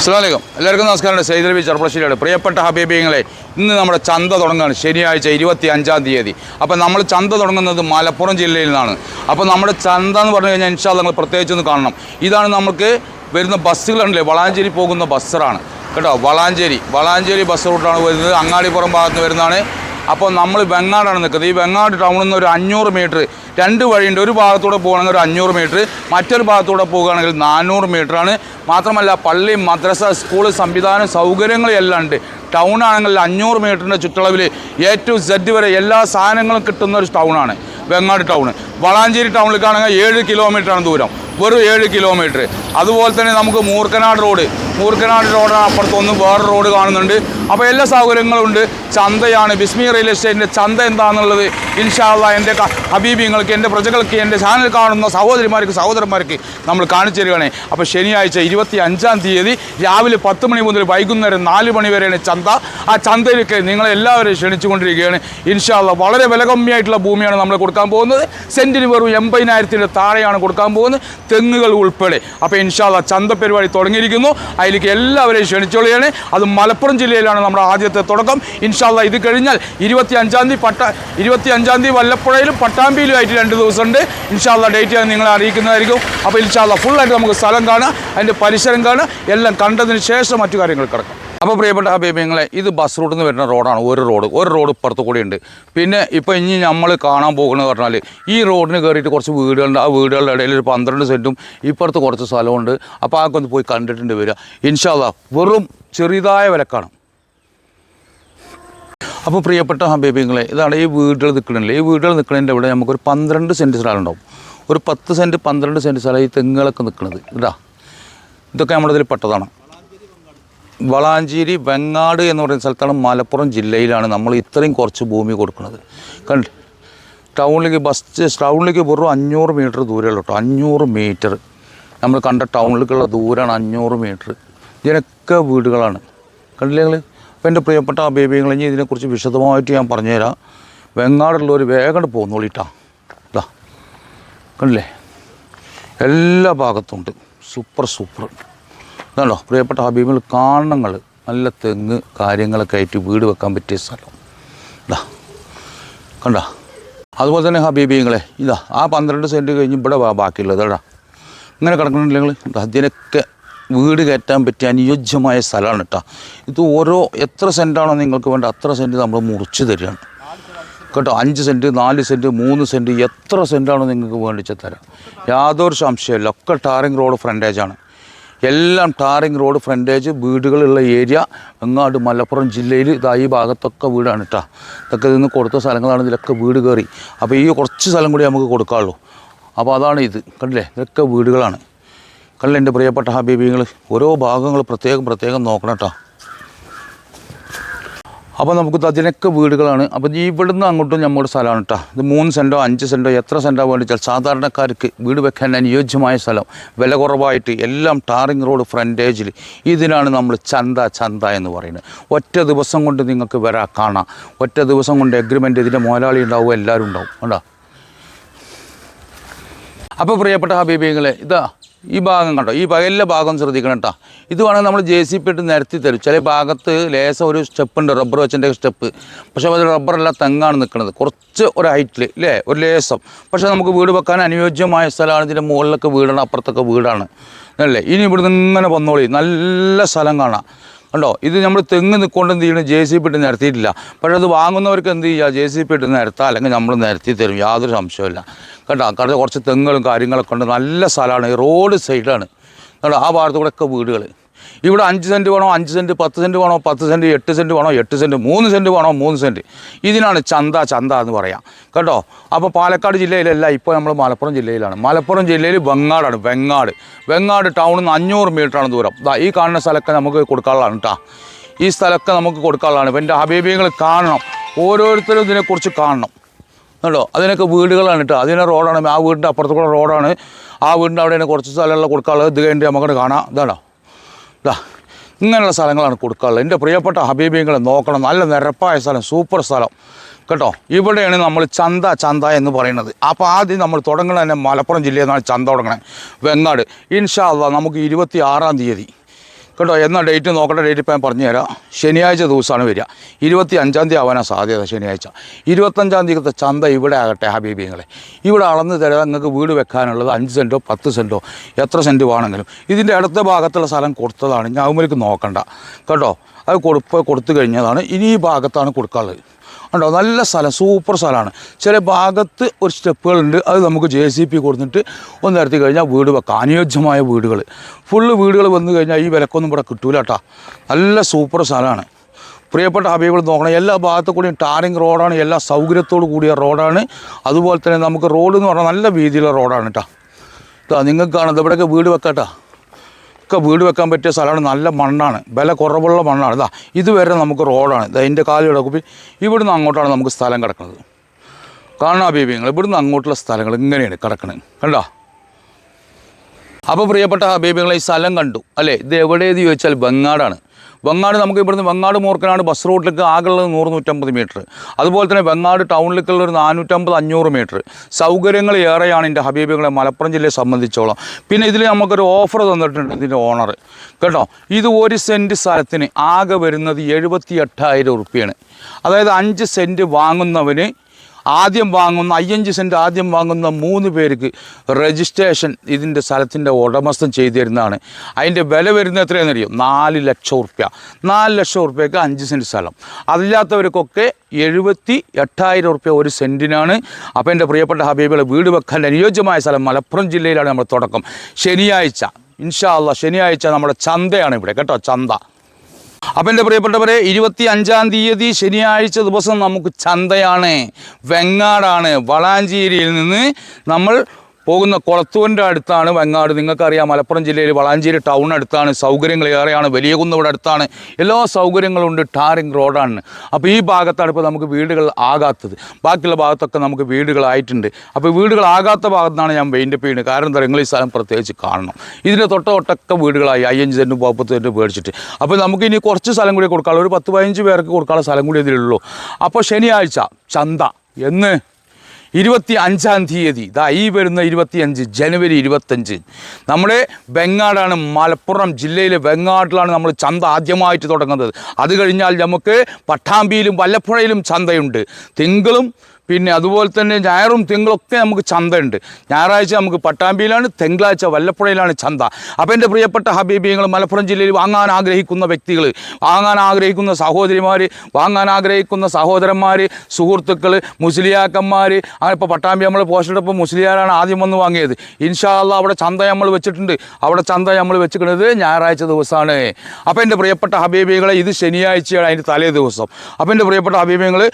അസ്സാമലൈക്കും എല്ലാവർക്കും നമസ്കാരം സൈദൽ ചെറുപ്പശ്ശേരിയുടെ പ്രിയപ്പെട്ട ഹബീബിങ്ങളെ ഇന്ന് നമ്മുടെ ചന്ത തുടങ്ങുകയാണ് ശനിയാഴ്ച ഇരുപത്തി അഞ്ചാം തീയതി. അപ്പോൾ നമ്മൾ ചന്ത തുടങ്ങുന്നത് മലപ്പുറം ജില്ലയിൽ നിന്നാണ്. അപ്പോൾ നമ്മുടെ ചന്ത എന്ന് പറഞ്ഞു കഴിഞ്ഞാൽ ഇൻഷാ നിങ്ങൾ പ്രത്യേകിച്ച് ഒന്ന് കാണണം. ഇതാണ് നമുക്ക് വരുന്ന ബസ്സുകളുണ്ടല്ലേ വളാഞ്ചേരി പോകുന്ന ബസ്സറാണ്. കേട്ടോ വളാഞ്ചേരി. വളാഞ്ചേരി ബസ് റൂട്ടാണ് വരുന്നത്. അങ്ങാടിപ്പുറം ഭാഗത്ത് വരുന്നതാണ് അപ്പോൾ നമ്മൾ വെങ്ങാടാണ് നിൽക്കുന്നത്. ഈ വെങ്ങാട് ടൗണിൽ നിന്ന് ഒരു അഞ്ഞൂറ് മീറ്റർ രണ്ട് വഴിയുണ്ട്. ഒരു ഭാഗത്തൂടെ പോകുകയാണെങ്കിൽ ഒരു അഞ്ഞൂറ് മീറ്റർ മറ്റൊരു ഭാഗത്തൂടെ പോകുകയാണെങ്കിൽ നാനൂറ് മീറ്ററാണ് മാത്രമല്ല പള്ളി മദ്രസ സ്കൂൾ സംവിധാനം സൗകര്യങ്ങളും എല്ലാം ഉണ്ട്. ടൗൺ ആണെങ്കിൽ അഞ്ഞൂറ് മീറ്ററിന്റെ ചുറ്റളവിൽ എ ടു സെഡ് വരെ എല്ലാ സാധനങ്ങളും കിട്ടുന്ന ഒരു ടൗണാണ് വെങ്ങാട് ടൗൺ വളാഞ്ചേരി ടൗണിലേക്കാണെങ്കിൽ ഏഴ് കിലോമീറ്ററാണ് ദൂരം. വെറും ഏഴ് കിലോമീറ്റർ അതുപോലെ തന്നെ നമുക്ക് മൂർക്കനാട് റോഡ്. മൂർക്കനാട് റോഡിന് അപ്പുറത്തൊന്ന് വേറെ റോഡ് കാണുന്നുണ്ട്. അപ്പോൾ എല്ലാ സൗകര്യങ്ങളും ഉണ്ട്. ചന്തയാണ്. ബിസ്മി റിയൽ എസ്റ്റേറ്റിന്റെ ചന്ത എന്താണെന്നുള്ളത് ഇൻഷാള്ള എന്റെ ഹബീബിങ്ങൾക്ക് എന്റെ പ്രജകൾക്ക് എന്റെ ചാനൽ കാണുന്ന സഹോദരിമാർക്ക് സഹോദരന്മാർക്ക് നമ്മൾ കാണിച്ചു തരികയാണ്. അപ്പോൾ ശനിയാഴ്ച ഇരുപത്തി അഞ്ചാം തീയതി രാവിലെ പത്ത് മണി മുതൽ വൈകുന്നേരം നാല് മണി വരെയാണ് ചന്ത. ആ ചന്തയിലേക്ക് നിങ്ങളെല്ലാവരെയും ക്ഷണിച്ചുകൊണ്ടിരിക്കുകയാണ്. ഇൻഷാള്ള വളരെ വിലകമ്മിയായിട്ടുള്ള ഭൂമിയാണ് നമ്മൾ കൊടുക്കാൻ പോകുന്നത്. സെന്റിന് വെറും എൺപതിനായിരത്തിന്റെ താഴെയാണ് കൊടുക്കാൻ പോകുന്നത്. തെങ്ങുകൾ ഉൾപ്പെടെ. അപ്പോൾ ഇൻഷാല്ല ചന്ത പരിപാടി തുടങ്ങിയിരിക്കുന്നു. അതിലേക്ക് എല്ലാവരെയും ക്ഷണിച്ചോളിയാണ് അത് മലപ്പുറം ജില്ലയിലാണ് നമ്മുടെ ആദ്യത്തെ തുടക്കം. ഇൻഷാല്ല ഇത് കഴിഞ്ഞാൽ ഇരുപത്തി അഞ്ചാം തീയതി പട്ട ഇരുപത്തി അഞ്ചാം തീയതി വല്ലപ്പുഴയിലും പട്ടാമ്പിയിലും ആയിട്ട് രണ്ട് ദിവസമുണ്ട്. ഇൻഷാല്ല ഡേറ്റ് ഞാൻ നിങ്ങളെ അറിയിക്കുന്നതായിരിക്കും. അപ്പോൾ ഇൻഷാല്ല ഫുള്ളായിട്ട് നമുക്ക് സ്ഥലം കാണാം. അതിന്റെ പരിസരം കാണാം. എല്ലാം കണ്ടതിന് ശേഷം മറ്റു കാര്യങ്ങൾ കിടക്കാം. അപ്പോൾ പ്രിയപ്പെട്ട അഭിപ്രായങ്ങളെ ഇത് ബസ് റൂട്ടിൽ നിന്ന് വരുന്ന റോഡാണ് ഒരു റോഡ് ഒരു റോഡ് ഇപ്പുറത്ത് കൂടി ഉണ്ട്. പിന്നെ ഇപ്പോൾ ഇനി നമ്മൾ കാണാൻ പോകുന്നത് പറഞ്ഞാൽ ഈ റോഡിന് കയറിയിട്ട് കുറച്ച് വീടുകളുണ്ട്. ആ വീടുകളുടെ ഇടയിൽ ഒരു പന്ത്രണ്ട് സെന്റും ഇപ്പുറത്ത് കുറച്ച് സ്ഥലമുണ്ട് അപ്പോൾ ഒന്ന് പോയി കണ്ടിട്ടുണ്ട് വരിക. ഇൻഷാല്ല വെറും ചെറിയതായ വിലക്കാണ്. അപ്പോൾ പ്രിയപ്പെട്ട ഹബീബിങ്ങളെ ഇതാണ് ഈ വീടുകൾ നിൽക്കണില്ല? ഈ വീടുകൾ നിൽക്കണതിന്റെ ഇവിടെ നമുക്കൊരു പന്ത്രണ്ട് സെന്റ് സ്ഥലം ഉണ്ടാവും ഒരു പത്ത് സെന്റ് പന്ത്രണ്ട് സെന്റ് സ്ഥലം ഈ തെങ്ങുകളൊക്കെ നിൽക്കുന്നത് ഇതാ. ഇതൊക്കെ നമ്മുടെ ഇതിൽ പെട്ടതാണ്. വളാഞ്ചേരി വെങ്ങാട് എന്ന് പറയുന്ന സ്ഥലത്താണ് മലപ്പുറം ജില്ലയിലാണ് നമ്മൾ ഇത്രയും കുറച്ച് ഭൂമി കൊടുക്കുന്നത്. കണ്ട് ടൗണിലേക്ക് ബസ് ടൗണിലേക്ക് വെറും അഞ്ഞൂറ് മീറ്റർ ദൂരമുള്ളൂ കേട്ടോ അഞ്ഞൂറ് മീറ്റർ നമ്മൾ കണ്ട ടൗണിലേക്കുള്ള ദൂരമാണ് അഞ്ഞൂറ് മീറ്റർ ഇതിനൊക്കെ വീടുകളാണ്. കണ്ടില്ലേ നിങ്ങൾ അപ്പോൾ എന്റെ പ്രിയപ്പെട്ട അബേബികൾ ഇനി ഇതിനെക്കുറിച്ച് വിശദമായിട്ട് ഞാൻ പറഞ്ഞുതരാം. വെങ്ങാടുള്ളവർ വേഗം പോകുന്നോളിട്ടാ കണ്ടില്ലേ? എല്ലാ ഭാഗത്തും ഉണ്ട്. Super super. ഇതാണല്ലോ പ്രിയപ്പെട്ട ഹബീബിൽ കാണങ്ങൾ നല്ല തെങ്ങ് കാര്യങ്ങളൊക്കെ ആയിട്ട് വീട് വെക്കാൻ പറ്റിയ സ്ഥലം. ഇതാ കണ്ട? അതുപോലെ തന്നെ ഹബീബിങ്ങളെ ഇതാ ആ പന്ത്രണ്ട് സെന്റ് കഴിഞ്ഞ് ഇവിടെ ബാക്കിയുള്ളത് ഇതാ ഇങ്ങനെ കിടക്കണില്ലെങ്കിൽ അതിനൊക്കെ വീട് കയറ്റാൻ പറ്റിയ അനുയോജ്യമായ സ്ഥലമാണ് കേട്ടോ. ഇത് ഓരോ എത്ര സെന്റാണോ നിങ്ങൾക്ക് വേണ്ട അത്ര സെന്റ് നമ്മൾ മുറിച്ച് തരികയാണ് കേട്ടോ അഞ്ച് സെന്റ് നാല് സെന്റ് മൂന്ന് സെന്റ് എത്ര സെന്റാണോ നിങ്ങൾക്ക് വേണ്ടിച്ച് തരാം. യാതൊരു സംശയമില്ല ഒക്കെ ടാറിംഗ് റോഡ് ഫ്രണ്ടേജാണ്. എല്ലാം ടാറിങ് റോഡ് ഫ്രണ്ടേജ് വീടുകളുള്ള ഏരിയ എങ്ങാണ്ട് മലപ്പുറം ജില്ലയിൽ ഇതാ ഈ ഭാഗത്തൊക്കെ വീടാണ് കേട്ടോ ഇതൊക്കെ നിന്ന് കൊടുത്ത സ്ഥലങ്ങളാണ് ഇതിലൊക്കെ വീട് കയറി. അപ്പോൾ ഈ കുറച്ച് സ്ഥലം കൂടി നമുക്ക് കൊടുക്കാമല്ലോ അപ്പോൾ അതാണ് ഇത്. കണ്ടില്ലേ? ഇതൊക്കെ വീടുകളാണ്. കണ്ടില്ലേ എന്റെ പ്രിയപ്പെട്ട ഹബീബിങ്ങൾ ഓരോ ഭാഗങ്ങൾ പ്രത്യേകം പ്രത്യേകം നോക്കണം കേട്ടോ അപ്പോൾ നമുക്ക് അതിനൊക്കെ വീടുകളാണ്. അപ്പോൾ ഇവിടുന്ന് അങ്ങോട്ടും നമ്മുടെ സ്ഥലമാണ് കേട്ടോ ഇത് മൂന്ന് സെന്റോ അഞ്ച് സെന്റോ എത്ര സെന്റോ വേണ്ടിച്ചാൽ സാധാരണക്കാർക്ക് വീട് വെക്കാൻ അനുയോജ്യമായ സ്ഥലം. വില കുറവായിട്ട് എല്ലാം ടാറിങ് റോഡ് ഫ്രണ്ടേജിൽ. ഇതിനാണ് നമ്മൾ ചന്ത ചന്ത എന്ന് പറയുന്നത്. ഒറ്റ ദിവസം കൊണ്ട് നിങ്ങൾക്ക് വരാ കാണാം. ഒറ്റ ദിവസം കൊണ്ട് എഗ്രിമെന്റ് ഇതിന്റെ മുതലാളി ഉണ്ടാവും എല്ലാവരും ഉണ്ടാവും. കണ്ടോ? അപ്പോൾ പ്രിയപ്പെട്ട ഹബീബിങ്ങളെ ഇതാ ഈ ഭാഗം കണ്ടോ? ഈ ഭാഗം എല്ലാ ഭാഗവും ശ്രദ്ധിക്കണം കേട്ടോ. ഇത് വേണമെങ്കിൽ നമ്മൾ ജെ സി പി ഇട്ട് നിരത്തി തരും. ചില ഭാഗത്ത് ലേശം ഒരു സ്റ്റെപ്പ് ഉണ്ട്. റബ്ബർ വെച്ചിന്റെ സ്റ്റെപ്പ് പക്ഷേ അത് റബ്ബറല്ല തെങ്ങാണ് നിൽക്കുന്നത് കുറച്ച് ഒരു ഹൈറ്റിൽ ഇല്ലേ ഒരു ലേസം പക്ഷേ നമുക്ക് വീട് വെക്കാൻ അനുയോജ്യമായ സ്ഥലമാണ്. ഇതിന്റെ മുകളിലൊക്കെ വീടാണ് അപ്പുറത്തൊക്കെ വീടാണ്. അല്ലേ? ഇനി ഇവിടുന്ന് ഇങ്ങനെ വന്നോളി. നല്ല സ്ഥലം കാണാം. കണ്ടോ ഇത് നമ്മൾ തെങ്ങ് നിൽക്കൊണ്ട് എന്ത് ചെയ്യണം ജെ സി പി ഇട്ട് നിരത്തിയിട്ടില്ല. പക്ഷേ അത് വാങ്ങുന്നവർക്ക് എന്ത് ചെയ്യുക ജെ സി പി ഇട്ട് നിരത്താം. അല്ലെങ്കിൽ നമ്മൾ നിരത്തി തരും. യാതൊരു സംശയമില്ല കേട്ടോ കാരണം കുറച്ച് തെങ്ങുകളും കാര്യങ്ങളൊക്കെ ഉണ്ട്. നല്ല സ്ഥലമാണ്. റോഡ് സൈഡാണ് കേട്ടോ ആ ഭാഗത്തു കൂടെയൊക്കെ വീടുകൾ ഇവിടെ അഞ്ച് സെന്റ് വേണോ അഞ്ച് സെന്റ് പത്ത് സെന്റ് വേണോ പത്ത് സെന്റ് എട്ട് സെന്റ് വേണോ എട്ട് സെന്റ് മൂന്ന് സെന്റ് വേണോ മൂന്ന് സെന്റ് ഇതിനാണ് ചന്ത ചന്ത എന്ന് പറയാം. കേട്ടോ? അപ്പോൾ പാലക്കാട് ജില്ലയിലല്ല ഇപ്പോൾ നമ്മൾ മലപ്പുറം ജില്ലയിലാണ്. മലപ്പുറം ജില്ലയിൽ വെങ്ങാടാണ് വെങ്ങാട്. വെങ്ങാട് ടൗണിൽ നിന്ന് അഞ്ഞൂറ് മീറ്ററാണ് ദൂരം. ദാ ഈ കാണുന്ന സ്ഥലമൊക്കെ നമുക്ക് കൊടുക്കാനുള്ളതാണ് കേട്ടോ ഈ സ്ഥലമൊക്കെ നമുക്ക് കൊടുക്കാനുള്ളതാണ്. ഇപ്പം എന്റെ ഹബീബികൾ കാണണം. ഓരോരുത്തരും ഇതിനെക്കുറിച്ച് കാണണം. കേട്ടോ? അതിനൊക്കെ വീടുകളാണ് കേട്ടോ അതിനെ റോഡാണ് ആ വീടിന്റെ അപ്പുറത്തുള്ള റോഡാണ് ആ വീടിന്റെ അവിടെ കുറച്ച് സ്ഥലമുള്ള കൊടുക്കാനുള്ളത്. ഇത് കഴിഞ്ഞിട്ട് നമുക്കത് കാണാം. ഇതാണോ ഇതാ ഇങ്ങനെയുള്ള സ്ഥലങ്ങളാണ് കൊടുക്കാറുള്ളത്. എന്റെ പ്രിയപ്പെട്ട ഹബീബിങ്ങളെ നോക്കണം. നല്ല നിരപ്പായ സ്ഥലം സൂപ്പർ സ്ഥലം. കേട്ടോ ഇവിടെയാണ് നമ്മൾ ചന്ത ചന്ത എന്ന് പറയുന്നത്. അപ്പോൾ ആദ്യം നമ്മൾ തുടങ്ങുന്നത് തന്നെ മലപ്പുറം ജില്ലയിൽ നിന്നാണ് ചന്ത തുടങ്ങണത്. വെങ്ങാട്. ഇൻഷാ നമുക്ക് ഇരുപത്തി ആറാം തീയതി. കേട്ടോ എന്നാ ഡേറ്റ് നോക്കേണ്ട ഡേറ്റ് ഇപ്പം പറഞ്ഞു തരാം ശനിയാഴ്ച ദിവസമാണ് വരിക. ഇരുപത്തി അഞ്ചാം തീയതി ആവാനാണ് സാധ്യത ശനിയാഴ്ച. ഇരുപത്തഞ്ചാം തീയതി ചന്ത ഇവിടെ ആകട്ടെ ഹബീബിങ്ങളെ. ഇവിടെ അളന്ന് തരാൻ നിങ്ങൾക്ക് വീട് വെക്കാനുള്ളത് അഞ്ച് സെന്റോ പത്ത് സെന്റോ എത്ര സെന്റ് വേണമെങ്കിലും. ഇതിന്റെ അടുത്ത ഭാഗത്തുള്ള സ്ഥലം കൊടുത്തതാണ്. ഞാൻ അവർക്ക് നോക്കണ്ട. കേട്ടോ അത് കൊടുപ്പ് കൊടുത്തു കഴിഞ്ഞതാണ്. ഇനി ഈ ഭാഗത്താണ് കൊടുക്കാനുള്ളത്. ഉണ്ടോ? നല്ല സ്ഥലം സൂപ്പർ സ്ഥലമാണ്. ചില ഭാഗത്ത് ഒരു സ്റ്റെപ്പുകളുണ്ട് അത് നമുക്ക് ജെ സി പി കൊടുത്തിട്ട് ഒന്ന് നിരത്തി കഴിഞ്ഞാൽ വീട് വെക്കാം. അനുയോജ്യമായ വീടുകൾ ഫുള്ള് വീടുകൾ വന്നു കഴിഞ്ഞാൽ ഈ വിലക്കൊന്നും ഇവിടെ കിട്ടൂല കേട്ടോ. നല്ല സൂപ്പർ സ്ഥലമാണ്. പ്രിയപ്പെട്ട ഹബീബിൾ നോക്കണം. എല്ലാ ഭാഗത്തു കൂടിയും ടാറിങ് റോഡാണ്. എല്ലാ സൗകര്യത്തോടു കൂടിയ റോഡാണ്. അതുപോലെ തന്നെ നമുക്ക് റോഡ് എന്ന് പറഞ്ഞാൽ നല്ല വീതിയുള്ള റോഡാണ് കേട്ടോ. നിങ്ങൾക്ക് ഇവിടെയൊക്കെ വീട് വെക്കാട്ടോ ഒക്കെ വീട് വെക്കാൻ പറ്റിയ സ്ഥലമാണ്. നല്ല മണ്ണാണ്. വില കുറവുള്ള മണ്ണാണ്. ഇതാ ഇതുവരെ നമുക്ക് റോഡാണ്. ഇതാ എന്റെ കാൽ കിടക്കും. ഇവിടുന്ന് അങ്ങോട്ടാണ് നമുക്ക് സ്ഥലം കിടക്കുന്നത്. കാണാ ബീബിങ്ങൾ ഇവിടുന്ന് അങ്ങോട്ടുള്ള സ്ഥലങ്ങൾ ഇങ്ങനെയാണ് കിടക്കുന്നത് കണ്ടോ? അപ്പോൾ പ്രിയപ്പെട്ട ഹബീബികളെ ഈ സ്ഥലം കണ്ടു. അല്ലേ? ഇത് എവിടെയെന്ന് ചോദിച്ചാൽ വെങ്ങാടാണ്. വെങ്ങാട് നമുക്ക് ഇവിടുന്ന് വെങ്ങാട് മൂർക്കനാട് ബസ് റൂട്ടിലേക്ക് ആകെയുള്ളത് നൂറ് നൂറ്റമ്പത് മീറ്റർ അതുപോലെ തന്നെ വെങ്ങാട് ടൗണിലേക്കുള്ള ഒരു നാനൂറ്റമ്പത് അഞ്ഞൂറ് മീറ്റർ സൗകര്യങ്ങൾ ഏറെയാണ് എന്റെ ഹബീബികളെ മലപ്പുറം ജില്ലയെ സംബന്ധിച്ചോളം. പിന്നെ ഇതിൽ നമുക്കൊരു ഓഫർ തന്നിട്ടുണ്ട് ഇതിന്റെ ഓണർ കേട്ടോ? ഇത് ഒരു സെന്റ് സ്ഥലത്തിന് ആകെ വരുന്നത് എഴുപത്തി എട്ടായിരം ഉറുപ്പ്യാണ്. അതായത് അഞ്ച് സെന്റ് വാങ്ങുന്നവന് ആദ്യം വാങ്ങുന്ന അയ്യഞ്ച് സെന്റ് ആദ്യം വാങ്ങുന്ന മൂന്ന് പേർക്ക് രജിസ്ട്രേഷൻ ഇതിന്റെ സ്ഥലത്തിന്റെ ഉടമസ്ഥൻ ചെയ്തു തരുന്നതാണ്. അതിന്റെ വില വരുന്നത് എത്രയാണെന്ന് അറിയോ? നാല് ലക്ഷം ഉറുപ്യ നാല് ലക്ഷം ഉറുപ്യക്ക് അഞ്ച് സെന്റ് സ്ഥലം. അതില്ലാത്തവർക്കൊക്കെ എഴുപത്തി എട്ടായിരം ഉറുപ്യ ഒരു സെന്റിനാണ് അപ്പോൾ എന്റെ പ്രിയപ്പെട്ട ഹബീബികളെ വീട് വെക്കാൻ അനുയോജ്യമായ സ്ഥലം മലപ്പുറം ജില്ലയിലാണ് നമ്മൾ തുടക്കം. ശനിയാഴ്ച ഇൻഷാ അള്ളാ ശനിയാഴ്ച നമ്മുടെ ചന്തയാണ് ഇവിടെ. കേട്ടോ ചന്ത. അപ്പം എന്റെ പ്രിയപ്പെട്ടവരെ ഇരുപത്തി അഞ്ചാം തീയതി ശനിയാഴ്ച ദിവസം നമുക്ക് ചന്തയാണ് വെങ്ങാടാണ്. വളാഞ്ചേരിയിൽ നിന്ന് നമ്മൾ പോകുന്ന കുളത്തൂരിന്റെ അടുത്താണ് വെങ്ങാട് നിങ്ങൾക്കറിയാം മലപ്പുറം ജില്ലയിൽ വളാഞ്ചേരി ടൗൺ അടുത്താണ്. സൗകര്യങ്ങൾ ഏറെയാണ്. വലിയ കുന്നിവിടെ അടുത്താണ്. എല്ലാ സൗകര്യങ്ങളും ഉണ്ട് ടാറിങ് റോഡാണ്. അപ്പോൾ ഈ ഭാഗത്താണ് ഇപ്പോൾ നമുക്ക് വീടുകൾ ആകാത്തത്. ബാക്കിയുള്ള ഭാഗത്തൊക്കെ നമുക്ക് വീടുകളായിട്ടുണ്ട്. അപ്പോൾ വീടുകളാകാത്ത ഭാഗത്താണ് ഞാൻ വെയിന്റെ ചെയ്യുന്നത്. കാരണം എന്താ ഈ സ്ഥലം പ്രത്യേകിച്ച് കാണണം. ഇതിന്റെ തൊട്ട തൊട്ടൊക്കെ വീടുകളായി. അയ്യഞ്ച് സെന്റും പോപ്പത്ത് സെന്റും മേടിച്ചിട്ട്. അപ്പോൾ നമുക്ക് ഇനി കുറച്ച് സ്ഥലം കൂടി കൊടുക്കാനുള്ള ഒരു പത്ത് പതിനഞ്ച് പേർക്ക് കൊടുക്കാനുള്ള സ്ഥലം കൂടി ഇതിലുള്ളൂ. അപ്പോൾ ശനിയാഴ്ച ചന്ത. എന്ന് ഇരുപത്തി അഞ്ചാം തീയതി. ദാ ഈ വരുന്ന ഇരുപത്തിയഞ്ച് ജനുവരി ഇരുപത്തഞ്ച് നമ്മുടെ വെങ്ങാടാണ് മലപ്പുറം ജില്ലയിലെ വെങ്ങാട്ടിലാണ് നമ്മൾ ചന്ത ആദ്യമായിട്ട് തുടങ്ങുന്നത്. അത് കഴിഞ്ഞാൽ നമുക്ക് പട്ടാമ്പിയിലും വല്ലപ്പുഴയിലും ചന്തയുണ്ട്. തിങ്കളും പിന്നെ അതുപോലെ തന്നെ ഞായറും തിങ്കളൊക്കെ നമുക്ക് ചന്തയുണ്ട്. ഞായറാഴ്ച നമുക്ക് പട്ടാമ്പിയിലാണ് തിങ്കളാഴ്ച വല്ലപ്പുഴയിലാണ് ചന്ത. അപ്പോൾ എന്റെ പ്രിയപ്പെട്ട ഹബീബിയങ്ങൾ മലപ്പുറം ജില്ലയിൽ വാങ്ങാൻ ആഗ്രഹിക്കുന്ന വ്യക്തികൾ വാങ്ങാൻ ആഗ്രഹിക്കുന്ന സഹോദരിമാർ വാങ്ങാൻ ആഗ്രഹിക്കുന്ന സഹോദരന്മാർ സുഹൃത്തുക്കൾ മുസ്ലിയാക്കന്മാർ അങ്ങനെ ഇപ്പോൾ പട്ടാമ്പി നമ്മൾ പോസ്റ്റിട്ടപ്പോൾ മുസ്ലിയാരാണ് ആദ്യം വന്ന് വാങ്ങിയത്. ഇൻഷാല്ല അവിടെ ചന്ത നമ്മൾ വെച്ചിട്ടുണ്ട്. അവിടെ ചന്ത നമ്മൾ വെച്ചിരിക്കുന്നത് ഞായറാഴ്ച ദിവസമാണ് അപ്പോൾ എന്റെ പ്രിയപ്പെട്ട ഹബീബികളെ ഇത് ശനിയാഴ്ചയാണ് അതിന്റെ തലേ ദിവസം. അപ്പോൾ എന്റെ പ്രിയപ്പെട്ട ഹബീബിയങ്ങൾ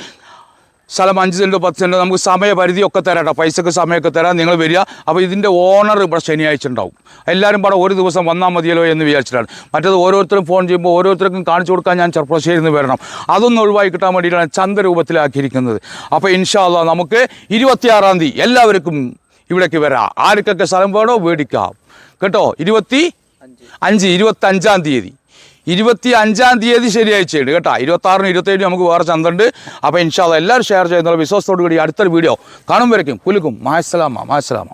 സ്ഥലം അഞ്ച് സെന്റോ പത്ത് സെന്റോ നമുക്ക് സമയപരിധിയൊക്കെ കേട്ടോ. പൈസക്ക് സമയമൊക്കെ തരാം. നിങ്ങൾ വരിക. അപ്പോൾ ഇതിന്റെ ഓണർ ഇവിടെ ശനിയാഴ്ച ഉണ്ടാവും. എല്ലാവരും പാടെ ഒരു ദിവസം വന്നാൽ മതിയല്ലോ എന്ന് വിചാരിച്ചിട്ടാണ്. മറ്റേത് ഓരോരുത്തരും ഫോൺ ചെയ്യുമ്പോൾ ഓരോരുത്തർക്കും കാണിച്ചു കൊടുക്കാൻ ഞാൻ ചെറുപ്പശ്ശേരി നിന്ന് വരണം. അതൊന്നും ഒഴിവായി കിട്ടാൻ വേണ്ടിയിട്ടാണ് ചന്ദ്രൂപത്തിലാക്കിയിരിക്കുന്നത് അപ്പോൾ ഇൻഷാല്ല നമുക്ക് ഇരുപത്തിയാറാം തീയതി എല്ലാവർക്കും ഇവിടേക്ക് വരാം. ആർക്കൊക്കെ സ്ഥലം വേണോ മേടിക്കാം. കേട്ടോ ഇരുപത്തി അഞ്ച് ഇരുപത്തഞ്ചാം തീയതി. ഇരുപത്തി അഞ്ചാം തീയതി ശനിയാഴ്ചയുണ്ട് കേട്ടോ. ഇരുപത്താറിന് ഇരുപത്തേഴിന് നമുക്ക് വേറെ ചന്തണ്ട്. അപ്പോൾ ഇൻഷാല്ല എല്ലാവരും ഷെയർ ചെയ്യുന്നുള്ള വിശ്വാസത്തോടു കൂടി അടുത്തൊരു വീഡിയോ കാണും വരയ്ക്കും. പുലുക്കും മായസ്സലാമ മായസ്സലാമ